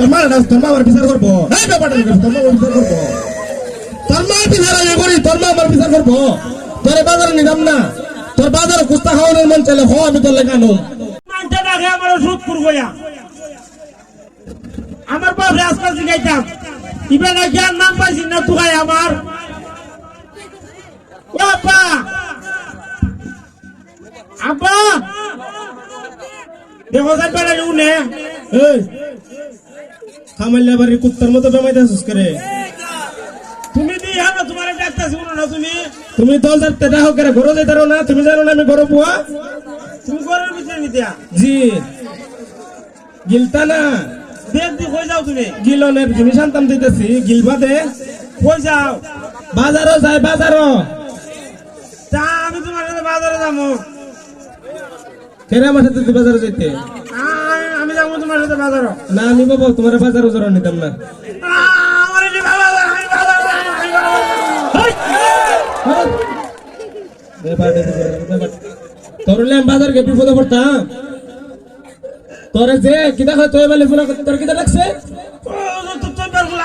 তোর মা তোর মা আমার বিচার করব। এই ব্যাপারটা তোর মা বিচার করব। তোর মা বিচার আগে করি তোর মা আমার বিচার করব। তোর বাজারে নিলাম না। তোর বাজারে কুস্তা খাওয়ানোর মন চাইলে হ, আমি তোর লেখা নো মানতে ডাকে আমার সুদ করবয়া আমার বাপ রাস্তা শিখাইতাম। ইবে জ্ঞান নাম পাইছি না তুকাই আমার। আব্বা দেখো যাই বেড়ালি উনে এই খামাইলা বাড়ির কুত্তার মতো বেমাইতে আসুস করে তুমি দি হ্যাঁ তোমার ডাক্তার শুনো না তুমি। তুমি দল যাতে দেখো করে ঘরে যাইতে না? তুমি জানো না আমি ঘরে বুয়া তুমি ঘরের ভিতরে নিতে জি। গিলতা না? দেখ দি কই যাও তুমি? গিলনের জিনিস আনতাম দিতেছি। গিলবা দে কই যাও? বাজারও যাই বাজারও। তা আমি তোমার বাজারে যাব। কেরে আমার সাথে বাজারে যাইতে? আ- যাব তোমার সাথে বাজারে না আমি বাবা তোমার বাজার উজার নিতাম না। আমার আমি বাজার পড়তাম। তোরে যে কিতা হয় তোর বেলে ফোন তোর কিতা লাগছে?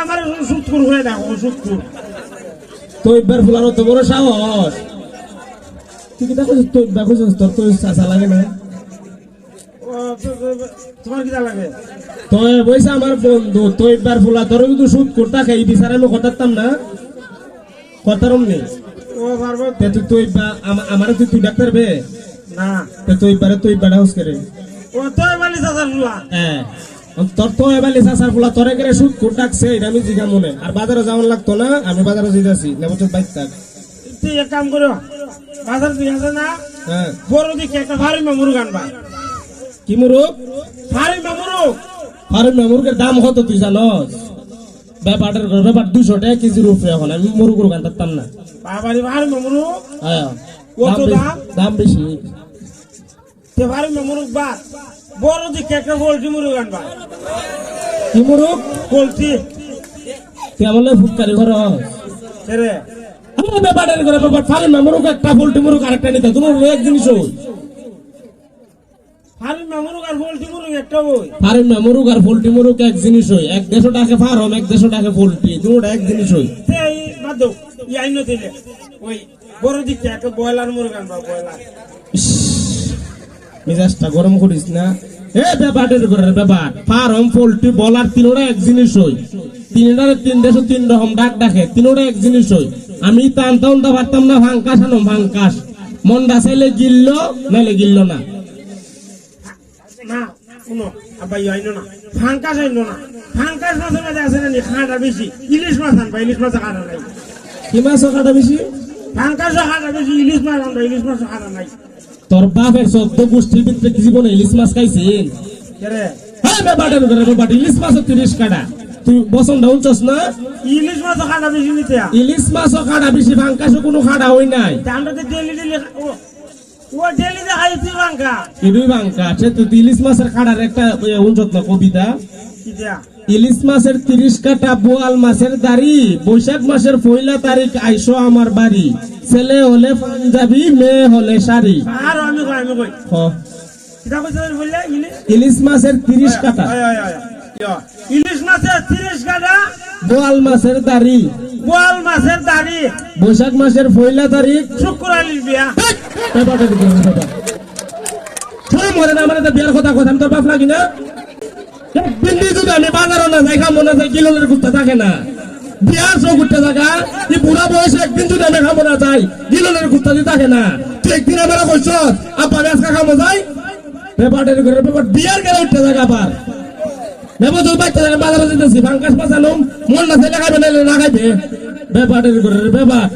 আমার সুৎকুর হয়ে দেখো সুৎকুর তুই বার ফুলানো তো বড় সাহস। তুই কিতা কইছিস? তুই বার কইছিস তোর লাগে না। তোমার কিটা লাগে? তুই বইসা আমার বন্ধু তুই ফুলা তোর কিন্তু সুদ করতা খাই বিচার আমি না? নেই তুই আমারে তুই তুই ডাক্তার বে। না। তুই বারে তুই বাড়া হাউস করে ও তোর বালি। চাচার ফুলা হ্যাঁ তোর তো এবার ফুলা তোরে করে সুদ কোট ডাকছে এটা আমি জিগা মনে। আর বাজারে যাওয়ার লাগতো না আমি বাজারে যেতেছি নেবচত বাইক থাক। তুই এক কাম করো বাজার তুই আছে না হ্যাঁ বড় দিকে একটা ভারী মামুর গানবা কি মুরুক ভারী মামুরু আর মুরগের দাম কত তুই জানস? ব্যাপারটার ব্যাপার দুশো টাকা কেজির উপরে এখন আমি মুরগুর গান থাকতাম না। বাবারি হ্যাঁ। কত দাম বেশি- দাম? দাম বেশি। তে ভারী মামুরু বাদ বড় দিকে একটা পোল্ট্রি কি লগে ফুটকারি ঘর আমার ব্যাপারটার ব্যাপার ফারে একটা পোল্ট্রি মুরুক আরেকটা নিতে তোমার এক জিনিস না আর পোল্ট্রি এক জিনিস হই। এক দেড়শো টাকা ফার্ম এক দেড়শো টাকা পোল্ট্রি দুটোটা এক জিনিস হই। এই বাদ দাও ই আইন দিলে। ওই বড় দিকে একটা ব্রয়লার মুরু গানবা ব্রয়লার। মেজাজটা গরম করিস না। এ ব্যাপারের করে ব্যাপার। ফার্ম পোল্ট্রি বলার তিনোটা এক জিনিস হই। তিনটার তিন দেশে তিন রকম ডাক ডাকে তিনোটা এক জিনিস হই। আমি টানতে উনতে পারতাম না ভাঙ্কাস আনো ভাঙ্কাস। মনটা চাইলে গিলল নাইলে গিলল না। না শুনো আব্বা ই আইনো না। ফাঙ্কাস আইনো না। ফাঙ্কাস মাছের মাঝে আছে না খাঁটা বেশি। ইলিশ মাছ আনবা ইলিশ মাছ খাটা নাই। কি মাছ কাটা বেশি? ফাঙ্কাসও খাটা বেশি ইলিশ মাছ আনবা ইলিশ মাছ খাটা নাই। তোর বাপের চোদ্দ গোষ্ঠীর ভিতরে জীবনে ইলিশ মাছ খাইছিস কেরে হ্যাঁ করে ব্যাপার ইলিশ মাছ তিরিশ কাটা। তুই বসন ডাউনছস না? ইলিশ মাছ খাটা বেশি নিতে ইলিশ মাছও খাড়া বেশি ভাঙ্কাসও কোনো খাড়া হই নাই। আমরা তো ডেলি ডেলি ইডুই ভাঙ্কা সে তো ইলিশ মাছের খাড়ার একটা না কবিতা। ইলিশ মাছের তিরিশ কাটা বোয়াল মাছের দাড়ি বৈশাখ মাসের পয়লা তারিখ আইসো আমার বাড়ি। ছেলে হলে পাঞ্জাবি মেয়ে হলে শাড়ি। আর আমি কই আমি কই? ইলিশ মাছের তিরিশ কাটা ইলিশ মাছের তিরিশ কাটা বোয়াল মাছের দাড়ি। বোয়াল মাছের দাড়ি বৈশাখ মাসের পয়লা তারিখ। শুক্র আলির বিয়া। ব্যাপারটা কি করব বাবা? ছয় মরে না আমার বিয়ার কথা কথা আমি তোর বাপ লাগি না? দিয়ে যদি আমি বাজারও না যাই খাব না যাই কিলোনের কুত্তা থাকে না। বিয়ার সব কুত্তা থাকা এই বুড়া বয়সে একদিন যদি আমি খাব না যাই কুত্তা দিয়ে থাকে না তুই একদিন আমার কইস আব্বা আজকা খাব যাই? ব্যাপারটা করে ব্যাপার বিয়ার কেন উঠতে থাকে আবার। বাচ্চা বাজারে যেতেছি মন না না করে ব্যাপার।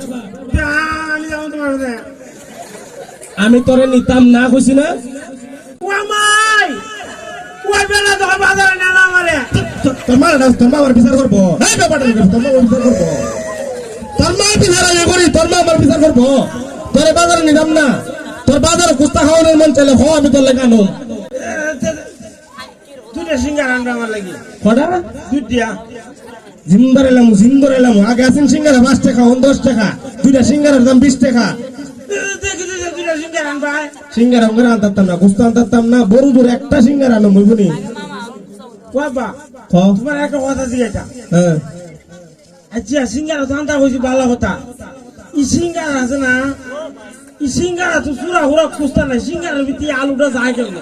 আমি তোরে নিতাম না কইছি না? তোর মা না তোর মা বিচার করব। এই ব্যাপারটা কি মা আমার বিচার করব। তোর মা বিচার আগে করি তোর মা আমার বিচার করব। তোরে বাজারে নিলাম না। তোর বাজারে কুস্তা খাওয়ানোর মন চাইলে হ আমি তোর লেখা সিঙ্গার আনবে আমার লাগি। কটা? দিয়া জিন্দর এলাম জিন্দর এলাম। আগে আছেন সিঙ্গারা পাঁচ টাকা অন দশ টাকা। দুইটা সিঙ্গারের দাম বিশ টাকা। সিঙ্গার ওখানে আনতাম না কুস্তা আনতাম না বড় একটা সিঙ্গারা আনো মইবনি বাবা ক? তোমার একটা কথা জিজ্ঞাসা হ্যাঁ। আচ্ছা সিঙ্গারা তো আনতে হয়েছি ভালো কথা। ই সিঙ্গারা আছে না ই সিঙ্গারা তো চূড়া হুড়া খুঁজতে নাই সিঙ্গারার ভিতরে আলুটা যায় কেন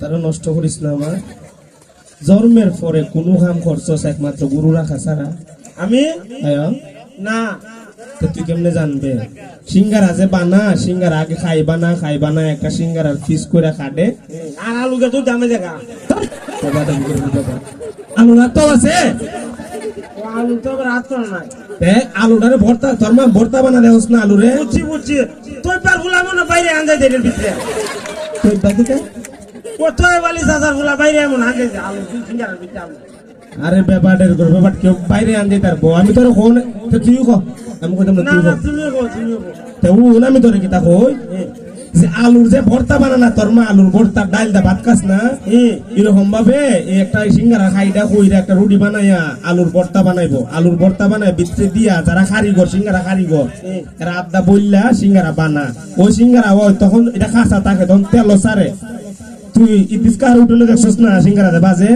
তারা নষ্ট করিস না আমার জন্মের পরে কোনো কাম করছস একমাত্র গুরু রাখা ছাড়া। আমি? না। তো তুই কেমনে জানবে? সিঙ্গারা যে বানা সিঙ্গারা আগে খাইবা না খাইবা না একটা সিঙ্গারার ফিস করে খাটে। আর আলুকে তো দামে দেখা আলু না তো আছে? আলু তো হাত করে তে আলুটারে ভর্তা তোর মা ভর্তা বানা দেওস না আলু রে বুঝছি বুঝছি। তুই পার ফুলা মনে বাইরে আনতে দেয় ভিতরে। তুই বালি ফুলা বাইরে এমন আলু আরে ব্যাপারের করে ব্যাপার কেউ বাইরে আনতে তারবো আমি তোর কোন তুই ক আমি কইতাম না তুই না তুমি গো তুমি গো তে উ আমি তোরে কিতা কই? যে আলুর যে ভর্তা বানানা তোর মা আলুর ভর্তা ডাল দা ভাত খাস না? এরকম ভাবে একটা সিঙ্গারা খাইডা কইরা একটা রুটি বানাইয়া আলুর ভর্তা বানাইবো। আলুর ভর্তা বানায় ভিতরে দিয়া যারা কারিগর সিঙ্গারা কারিগর এরা আদা বললা সিঙ্গারা বানা। ওই সিঙ্গারা ওই তখন এটা খাসা থাকে তখন তেল সারে। তুই ইতিস্কার উঠলে দেখছস না সিঙ্গারা বাজে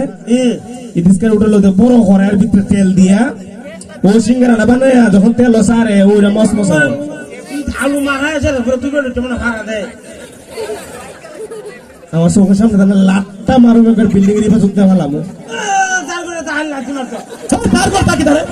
ইতিস্কার উঠলে তো বড় করে আর ভিতরে তেল দিয়া। ও সিঙ্গারাটা বানাইয়া যখন তেল সারে ওইটা মস মস। আলু মাখা আছে তুই বলে তুমি ভাড়া দেয় আমার চোখের সামনে তাহলে লাটটা মারুন বিল্ডিং এর তার করে তাহলে লাগছে না তো তার কথা কি ধরে।